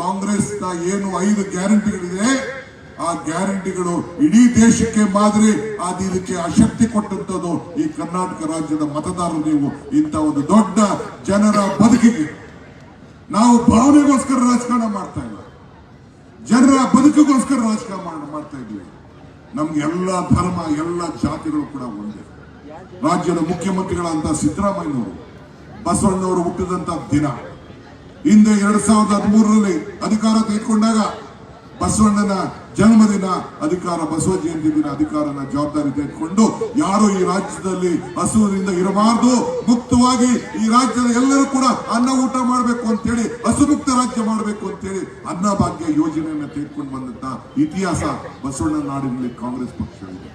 ಕಾಂಗ್ರೆಸ್ ಏನು ಐದು ಗ್ಯಾರಂಟಿಗಳಿದೆ, ಆ ಗ್ಯಾರಂಟಿಗಳು ಇಡೀ ದೇಶಕ್ಕೆ ಮಾದರಿ. ಅದು ಇದಕ್ಕೆ ಅಶಕ್ತಿ ಕೊಟ್ಟಂತದ್ದು ಈ ಕರ್ನಾಟಕ ರಾಜ್ಯದ ಮತದಾರರು ನೀವು ಇಂಥ ಒಂದು ದೊಡ್ಡ ಜನರ ಬದುಕಿಗೆ. ನಾವು ಭಾವನೆಗೋಸ್ಕರ ರಾಜಕಾರಣ ಮಾಡ್ತಾ ಇಲ್ಲ. ಜನರ ಬದುಕಿಗೋಸ್ಕರ ರಾಜಕಾರಣ ಮಾಡ್- ಮಾಡ್ತಾ ಇದ್ವಿ ನಮ್ಗೆ ಎಲ್ಲ ಧರ್ಮ, ಎಲ್ಲ ಜಾತಿಗಳು ಕೂಡ ಒಂದೇ. ರಾಜ್ಯದ ಮುಖ್ಯಮಂತ್ರಿಗಳಂತ ಸಿದ್ದರಾಮಯ್ಯನವರು ಬಸವಣ್ಣವರು ಹುಟ್ಟಿದಂತ ದಿನ. ಹಿಂದೆ ಎರಡ್ ಸಾವಿರದ ಹದಿಮೂರರಲ್ಲಿ ಅಧಿಕಾರ ತೆಗೆದುಕೊಂಡಾಗ ಬಸವಣ್ಣನ ಜನ್ಮದಿನ, ಅಧಿಕಾರ ಬಸವ ಜಯಂತಿ ದಿನ, ಅಧಿಕಾರನ ಜವಾಬ್ದಾರಿ ತೆಗೆದುಕೊಂಡು ಯಾರು ಈ ರಾಜ್ಯದಲ್ಲಿ ಹಸುವಿನಿಂದ ಇರಬಾರದು. ಮುಕ್ತವಾಗಿ ಈ ರಾಜ್ಯದ ಎಲ್ಲರೂ ಕೂಡ ಅನ್ನ ಊಟ ಮಾಡಬೇಕು ಅಂತೇಳಿ, ಹಸುಮುಕ್ತ ರಾಜ್ಯ ಮಾಡಬೇಕು ಅಂತೇಳಿ ಅನ್ನ ಭಾಗ್ಯ ಯೋಜನೆಯನ್ನ ತೆಗೆದುಕೊಂಡು ಬಂದಂತ ಇತಿಹಾಸ ಬಸವಣ್ಣ ನಾಡಿನಲ್ಲಿ ಕಾಂಗ್ರೆಸ್ ಪಕ್ಷ ಇದೆ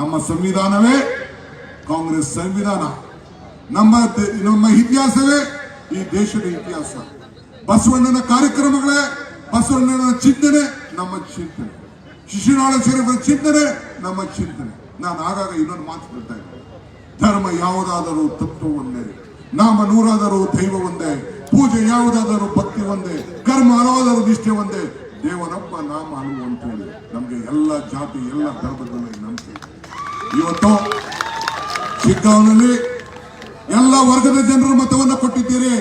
ನಮ್ಮ ಸಂವಿಧಾನವೇ ಕಾಂಗ್ರೆಸ್ ಸಂವಿಧಾನ. ನಮ್ಮ ನಮ್ಮ ಇತಿಹಾಸವೇ ಈ ದೇಶದ ಇತಿಹಾಸ. ಬಸವಣ್ಣನ ಕಾರ್ಯಕ್ರಮಗಳೇ, ಬಸವಣ್ಣನ ಚಿಂತನೆ, ನಮ್ಮ ಚಿಂತನೆ. ಶಿಶುನಾಳ ಚಿಂತನೆ, ನಮ್ಮ ಚಿಂತನೆ. ನಾನು ಆಗಾಗ ಇನ್ನೊಂದು ಮಾತು ಹೇಳ್ತಾ ಧರ್ಮ ಯಾವುದಾದರೂ ತತ್ವ ಒಂದೇ, ನಾಮ ನೂರಾದರೂ ದೈವ ಒಂದೇ, ಪೂಜೆ ಯಾವುದಾದರೂ ಭಕ್ತಿ ಒಂದೇ, ಕರ್ಮ ಹಲವಾದರೂ ನಿಷ್ಠೆ ಒಂದೇ, ದೇವನಪ್ಪ ನಾಮ ಅನುವು ಅಂತ ಹೇಳಿ ನಮ್ಗೆ ಎಲ್ಲ ಜಾತಿ, ಎಲ್ಲ ಧರ್ಮದಲ್ಲಿ ನಂಬಿಕೆ. ಇವತ್ತು ಚಿಕ್ಕವನಲ್ಲಿ ಎಲ್ಲ ವರ್ಗದ ಜನರು ಮತವನ್ನು ಕೊಟ್ಟಿದ್ದೀರಿ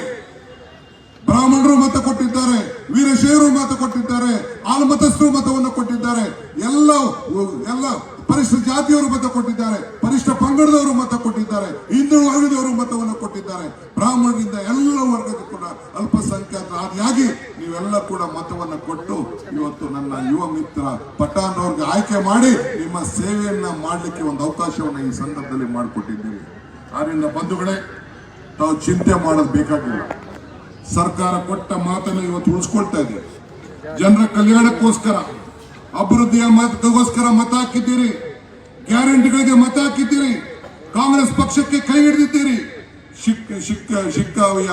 ಬ್ರಾಹ್ಮಣರು ಮತ ಕೊಟ್ಟಿದ್ದಾರೆ ವೀರಶೈವರು ಮತ ಕೊಟ್ಟಿದ್ದಾರೆ. ಆಲ್ಮತಸ್ಥರು ಮತವನ್ನು ಕೊಟ್ಟಿದ್ದಾರೆ. ಎಲ್ಲ ಎಲ್ಲ ಪರಿಶಿಷ್ಟ ಜಾತಿಯವರು ಮತ ಕೊಟ್ಟಿದ್ದಾರೆ. ಪರಿಶಿಷ್ಟ ಪಂಗಡದವರು ಮತ ಕೊಟ್ಟಿದ್ದಾರೆ. ಹಿಂದೂ ವರ್ಗದವರು ಮತವನ್ನು ಕೊಟ್ಟಿದ್ದಾರೆ. ಬ್ರಾಹ್ಮಣರಿಂದ ಎಲ್ಲ ವರ್ಗದ ಕೂಡ ಅಲ್ಪಸಂಖ್ಯಾತ ಆದಿಯಾಗಿ ನೀವೆಲ್ಲ ಕೂಡ ಮತವನ್ನು ಕೊಟ್ಟು ಇವತ್ತು ನನ್ನ ಯುವ ಮಿತ್ರ ಪಠಾಣ್ ಅವ್ರಿಗೆ ಆಯ್ಕೆ ಮಾಡಿ ನಿಮ್ಮ ಸೇವೆಯನ್ನ ಮಾಡಲಿಕ್ಕೆ ಒಂದು ಅವಕಾಶವನ್ನು ಈ ಸಂದರ್ಭದಲ್ಲಿ ಮಾಡಿಕೊಟ್ಟಿದ್ದೀವಿ ಆದ್ರಿಂದ ಬಂಧುಗಳೇ, ತಾವು ಚಿಂತೆ ಮಾಡೋದು ಬೇಕಾಗಿಲ್ಲ. ಸರ್ಕಾರ ಕೊಟ್ಟ ಮಾತನ್ನು ಇವತ್ತು ಉಳಿಸ್ಕೊಳ್ತಾ ಇದೆ ಜನರ ಕಲ್ಯಾಣಕ್ಕೋಸ್ಕರ, ಅಭಿವೃದ್ಧಿಯ ಮತಕ್ಕೋಸ್ಕರ ಮತ ಹಾಕಿದ್ದೀರಿ, ಗ್ಯಾರಂಟಿಗಳಿಗೆ ಮತ ಹಾಕಿದ್ದೀರಿ, ಕಾಂಗ್ರೆಸ್ ಪಕ್ಷಕ್ಕೆ ಕೈ ಹಿಡಿದಿದ್ದೀರಿ. ಶಿಕ್ ಶಿಕ್ಕ ಶಿಕ್ಕಾವಿಯ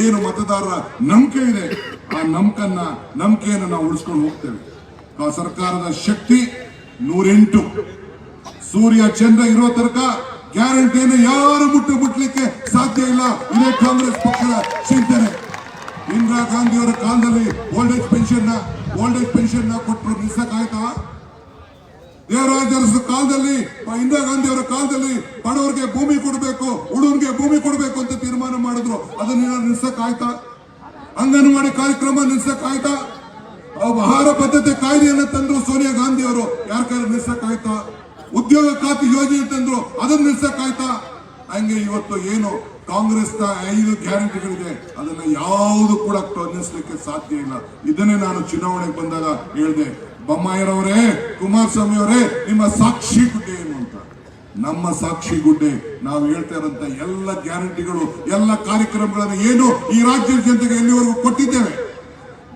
ಏನು ಮತದಾರರ ನಂಬಿಕೆ ಇದೆ, ಆ ನಂಬಿಕನ್ನ ನಂಬಿಕೆಯನ್ನು ನಾವು ಉಳಿಸ್ಕೊಂಡು ಹೋಗ್ತೇವೆ. ಆ ಸರ್ಕಾರದ ಶಕ್ತಿ ನೂರೆಂಟು. ಸೂರ್ಯ, ಚಂದ್ರ ಇರೋ ತನಕ ಗ್ಯಾರಂಟಿಯನ್ನು ಯಾರು ಮುಟ್ಟು ಮುಟ್ಲಿಕ್ಕೆ ಸಾಧ್ಯ ಇಲ್ಲ. ಇದೇ ಕಾಂಗ್ರೆಸ್ ಪಕ್ಷದ ಚಿಂತನೆ. ಇಂದಿರಾ ಗಾಂಧಿಯವರ ಕಾಲದಲ್ಲಿ old age pension old age pension ಕೊಟ್ಟರು ನಿಲ್ಸಕ್ಕಾಯ್ತಾ ದೇವರಾಜ ಅರಸು ಕಾಲದಲ್ಲಿ ಇಂದಿರಾ ಗಾಂಧಿ ಅವರ ಕಾಲದಲ್ಲಿ ಬಡವರಿಗೆ ಭೂಮಿ ಕೊಡಬೇಕು ಹುಡುಗರಿಗೆ ಭೂಮಿ ಕೊಡಬೇಕು ಅಂತ ತೀರ್ಮಾನ ಮಾಡಿದ್ರು. ಅದನ್ನ ನಿಲ್ಸಕ್ಕಾಯ್ತಾ ಅಂಗನವಾಡಿ ಕಾರ್ಯಕ್ರಮ ನಿಲ್ಸಕ್ಕಾಯ್ತಾ ಆಯ್ತಾ ಆಹಾರ ಪದ್ಧತಿ ಕಾಯ್ದೆಯನ್ನ ತಂದ್ರು ಸೋನಿಯಾ ಗಾಂಧಿ ಅವರು ಯಾರ ಕೈ ನಿಲ್ಸಕ್ಕಾಯ್ತಾ ಉದ್ಯೋಗ ಖಾತೆ ಯೋಜನೆ ತಂದ್ರು, ಅದನ್ನ ನಿಲ್ಸಕ್ಕಾಯ್ತಾ ಹಂಗೆ ಇವತ್ತು ಏನು ಕಾಂಗ್ರೆಸ್ನ ಐದು ಗ್ಯಾರಂಟಿಗಳಿದೆ. ಅದನ್ನ ಯಾವುದು ಕೂಡ ನಿಲ್ಲಿಸಲಿಕ್ಕೆ ಸಾಧ್ಯ ಇಲ್ಲ. ಇದನ್ನೇ ನಾನು ಚುನಾವಣೆಗೆ ಬಂದಾಗ ಹೇಳಿದೆ. ಬೊಮ್ಮಾಯಿರವರೇ ಕುಮಾರಸ್ವಾಮಿ ಅವರೇ ನಿಮ್ಮ ಸಾಕ್ಷಿ ಗುಡ್ಡೆ ಏನು ಅಂತ? ನಮ್ಮ ಸಾಕ್ಷಿ ಗುಡ್ಡೆ, ನಾವು ಹೇಳ್ತಾ ಇರೋಂತ ಎಲ್ಲ ಗ್ಯಾರಂಟಿಗಳು, ಎಲ್ಲ ಕಾರ್ಯಕ್ರಮಗಳನ್ನು ಏನು ಈ ರಾಜ್ಯದ ಜನತೆಗೆ ಎಲ್ಲಿವರೆಗೂ ಕೊಟ್ಟಿದ್ದೇವೆ?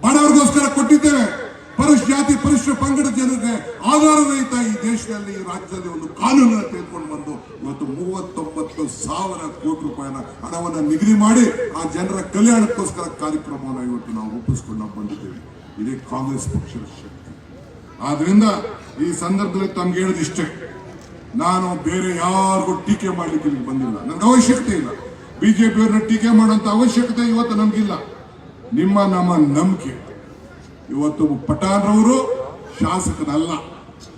ಬಡವರಿಗೋಸ್ಕರ ಕೊಟ್ಟಿದ್ದೇವೆ. ಪರಿಶ್ ಜಾತಿ, ಪರುಷ ಪಂಗಡ ಜನರಿಗೆ ಆಧಾರ ಈ ದೇಶದಲ್ಲಿ, ಈ ರಾಜ್ಯದಲ್ಲಿ ಒಂದು ಕಾನೂನನ್ನು ತೆಗೆದುಕೊಂಡು ಬಂದು ಇವತ್ತು ಮೂವತ್ತೊಂಬತ್ತು ಸಾವಿರ ಕೋಟಿ ರೂಪಾಯಿನ ಹಣವನ್ನು ನಿಗದಿ ಮಾಡಿ ಆ ಜನರ ಕಲ್ಯಾಣಕ್ಕೋಸ್ಕರ ಕಾರ್ಯಕ್ರಮವನ್ನು ಇವತ್ತು ನಾವು ರೂಪಿಸ್ಕೊಂಡು ಬಂದಿದ್ದೇವೆ. ಇದೇ ಕಾಂಗ್ರೆಸ್ ಪಕ್ಷದ ಶಕ್ತಿ. ಆದ್ರಿಂದ ಈ ಸಂದರ್ಭದಲ್ಲಿ ತಮ್ಗೆ ಹೇಳೋದು ಇಷ್ಟೇ. ನಾನು ಬೇರೆ ಯಾರಿಗೂ ಟೀಕೆ ಮಾಡಲಿಕ್ಕೆ ಇಲ್ಲಿ ಬಂದಿಲ್ಲ. ನನಗೆ ಅವಶ್ಯಕತೆ ಇಲ್ಲ. ಬಿಜೆಪಿಯವ್ರನ್ನ ಟೀಕೆ ಮಾಡುವಂತ ಅವಶ್ಯಕತೆ ಇವತ್ತು ನಮಗಿಲ್ಲ. ನಿಮ್ಮ ನಮ್ಮ ನಂಬಿಕೆ. ಇವತ್ತು ಪಠಾಣ್ರವರು ಶಾಸಕರಲ್ಲ.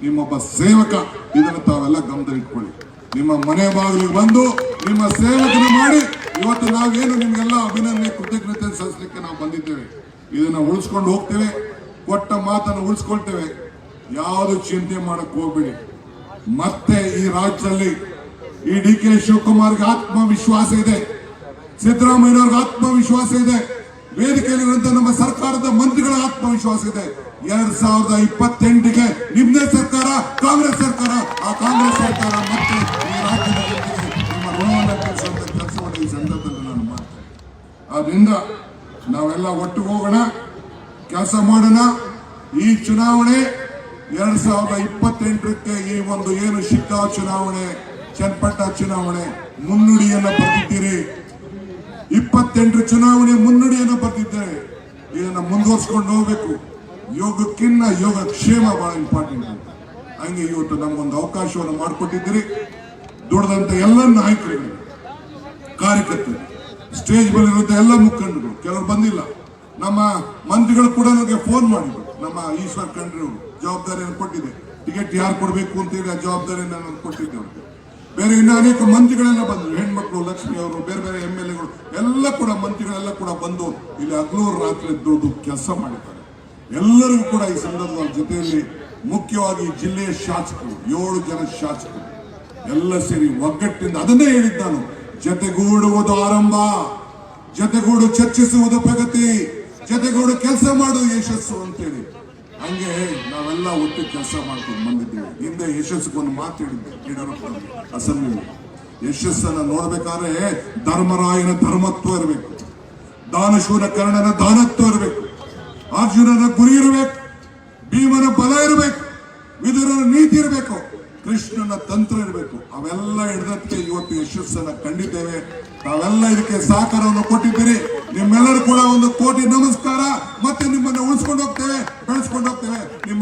ನಿಮ್ಮೊಬ್ಬ ಸೇವಕ, ಇದನ್ನು ತಾವೆಲ್ಲ ಗಮನದಲ್ಲಿಟ್ಕೊಳ್ಳಿ. ನಿಮ್ಮ ಮನೆ ಬಾಗಿಲಿಗೆ ಬಂದು ನಿಮ್ಮ ಸೇವಕನ ಮಾಡಿ ಇವತ್ತು ನಾವೇನು ನಿಮಗೆಲ್ಲ ಅಭಿನಂದನೆ, ಕೃತಜ್ಞತೆ ಸಲ್ಲಿಸಲಿಕ್ಕೆ ನಾವು ಬಂದಿದ್ದೇವೆ. ಇದನ್ನ ಉಳಿಸ್ಕೊಂಡು ಹೋಗ್ತೇವೆ, ಕೊಟ್ಟ ಮಾತನ್ನು ಉಳಿಸ್ಕೊಳ್ತೇವೆ. ಯಾವುದು ಚಿಂತೆ ಮಾಡಕ್ ಹೋಗ್ಬೇಡಿ. ಮತ್ತೆ ಈ ರಾಜ್ಯದಲ್ಲಿ ಈ ಡಿ ಕೆ ಶಿವಕುಮಾರ್ಗೆ ಆತ್ಮವಿಶ್ವಾಸ ಇದೆ. ಸಿದ್ದರಾಮಯ್ಯವ್ರಿಗೆ ಆತ್ಮವಿಶ್ವಾಸ ಇದೆ. ವೇದಿಕೆಯಲ್ಲಿರುವಂತ ನಮ್ಮ ಸರ್ಕಾರದ ಮಂತ್ರಿಗಳ ಆತ್ಮವಿಶ್ವಾಸ ಇದೆ. ಎರಡ್ ಸಾವಿರದ ಇಪ್ಪತ್ತೆಂಟಿಗೆ ನಿಮ್ಮದೇ ಸರ್ಕಾರ, ಕಾಂಗ್ರೆಸ್ ಸರ್ಕಾರ, ಆ ಕಾಂಗ್ರೆಸ್ ಸರ್ಕಾರ ಮತ್ತೆ ಈ ರಾಜ್ಯದ ನಮ್ಮ ಋಣವನ್ನು ತೀರಿಸುವಂತ ಕೆಲಸವನ್ನು ಈ ಸಂದರ್ಭದಲ್ಲಿ ನಾನು ಮಾಡ್ತೇನೆ ಆದ್ರಿಂದ ನಾವೆಲ್ಲ ಒಟ್ಟಿಗೆ ಹೋಗೋಣ, ಕೆಲಸ ಮಾಡೋಣ. ಈ ಚುನಾವಣೆ ಎರಡ್ ಸಾವಿರದ ಇಪ್ಪತ್ತೆಂಟಕ್ಕೆ ಈ ಒಂದು ಏನು ಶಿಗ್ಗಾಂವ್ ಚುನಾವಣೆ, ಚನ್ನಪಟ್ಟ ಚುನಾವಣೆ, ಮುನ್ನುಡಿಯನ್ನು ಬರೆದಿದ್ದೀರಿ. ಇಪ್ಪತ್ತೆಂಟರ ಚುನಾವಣೆ ಮುನ್ನಡೆಯನ್ನು ಬರೆದಿದ್ದೇವೆ ಇದನ್ನ ಮುಂದುವರ್ಸ್ಕೊಂಡು ಹೋಗ್ಬೇಕು. ಯೋಗಕ್ಕಿನ್ನ ಯೋಗ ಕ್ಷೇಮ ಬಹಳ ಇಂಪಾರ್ಟೆಂಟ್ ಅಂತ ಹಂಗೆ ಇವತ್ತು ನಮಗೊಂದು ಅವಕಾಶವನ್ನು ಮಾಡಿಕೊಟ್ಟಿದ್ದೀರಿ. ದುಡ್ದಂತ ಎಲ್ಲ ನಾಯಕರಿಗೆ. ಕಾರ್ಯಕರ್ತರು. ಸ್ಟೇಜ್ ಮೇಲೆ ಇರುವಂತ ಎಲ್ಲ ಮುಖಂಡರು. ಕೆಲವರು ಬಂದಿಲ್ಲ. ನಮ್ಮ ಮಂತ್ರಿಗಳು ಕೂಡ ನನಗೆ ಫೋನ್ ಮಾಡಿದ್ರು. ನಮ್ಮ ಈಶ್ವರ್ ಖಂಡ್ರಿ ಜವಾಬ್ದಾರಿಯನ್ನು ಕೊಟ್ಟಿದೆ ಟಿಕೆಟ್ ಯಾರು ಕೊಡಬೇಕು ಅಂತೇಳಿ ಆ ಜವಾಬ್ದಾರಿಯನ್ನು ನಾನು ಕೊಟ್ಟಿದ್ದೆ ಬೇರೆ ಇನ್ನು ಅನೇಕ ಮಂತ್ರಿಗಳೆಲ್ಲ ಬಂದರು. ಹೆಣ್ಮಕ್ಳು, ಲಕ್ಷ್ಮಿ ಅವರು, ಬೇರೆ ಬೇರೆ ಎಂ ಎಲ್ ಎಗಳು, ಎಲ್ಲ ಕೂಡ ಮಂತ್ರಿಗಳೆಲ್ಲ ಕೂಡ ಬಂದು ಇಲ್ಲಿ ಹಗಲು ರಾತ್ರಿ ದೊಡ್ಡ ಕೆಲಸ ಮಾಡಿದ್ದಾರೆ. ಎಲ್ಲರಿಗೂ ಕೂಡ ಈ ಸಂದರ್ಭದ ಜೊತೆಯಲ್ಲಿ ಮುಖ್ಯವಾಗಿ ಜಿಲ್ಲೆಯ ಶಾಸಕರು, ಏಳು ಜನ ಶಾಸಕರು, ಎಲ್ಲ ಸೇರಿ ಒಗ್ಗಟ್ಟಿನಿಂದ ಅದನ್ನೇ ಹೇಳಿದ್ದು ನಾನು. ಜತೆಗೂಡುವುದು ಆರಂಭ, ಜತೆಗೂಡು ಚರ್ಚಿಸುವುದು ಪ್ರಗತಿ, ಜತೆಗೂಡು ಕೆಲಸ ಮಾಡುವುದು ಯಶಸ್ಸು ಅಂತೇಳಿ. ಹಂಗೆ ನಾವೆಲ್ಲ ಒಟ್ಟು ಕೆಲಸ ಮಾಡ್ಕೊಂಡು ಬಂದಿದ್ದೀವಿ. ಹಿಂದೆ ಯಶಸ್ಸಿಗೊಂದು ಮಾತು ಹೇಳಿದ್ದೆ ಯಡಿಯೂರಪ್ಪ ಅಸೆಂಬ್ಲಿ ಯಶಸ್ಸನ್ನ ನೋಡ್ಬೇಕಾದ್ರೆ ಧರ್ಮರಾಯನ ಧರ್ಮತ್ವ ಇರಬೇಕು. ದಾನಶೂರ ಕರ್ಣನ ದಾನತ್ವ ಇರಬೇಕು. ಅರ್ಜುನನ ಗುರಿ ಇರಬೇಕು. ಭೀಮನ ಬಲ ಇರಬೇಕು. ವಿದುರನ ನೀತಿ ಇರಬೇಕು. ಕೃಷ್ಣನ ತಂತ್ರ ಇರಬೇಕು. ಅವೆಲ್ಲ ಹಿಡಿದಕ್ಕೆ ಇವತ್ತು ಯಶಸ್ಸನ್ನ ಕಂಡಿದ್ದೇವೆ. ತಾವೆಲ್ಲ ಇದಕ್ಕೆ ಸಹಕಾರವನ್ನು ಕೊಟ್ಟಿದ್ದೀರಿ. ನಿಮ್ಮೆಲ್ಲರೂ ಕೂಡ ಒಂದು ಕೋಟಿ ನಮಸ್ಕಾರ. ಮತ್ತೆ ನಿಮ್ಮನ್ನ ಉಳಿಸ್ಕೊಂಡು ಹೋಗ್ತೇವೆ, ಬೆಳೆಸ್ಕೊಂಡು ಹೋಗ್ತೇವೆ. ನಿಮ್ಮ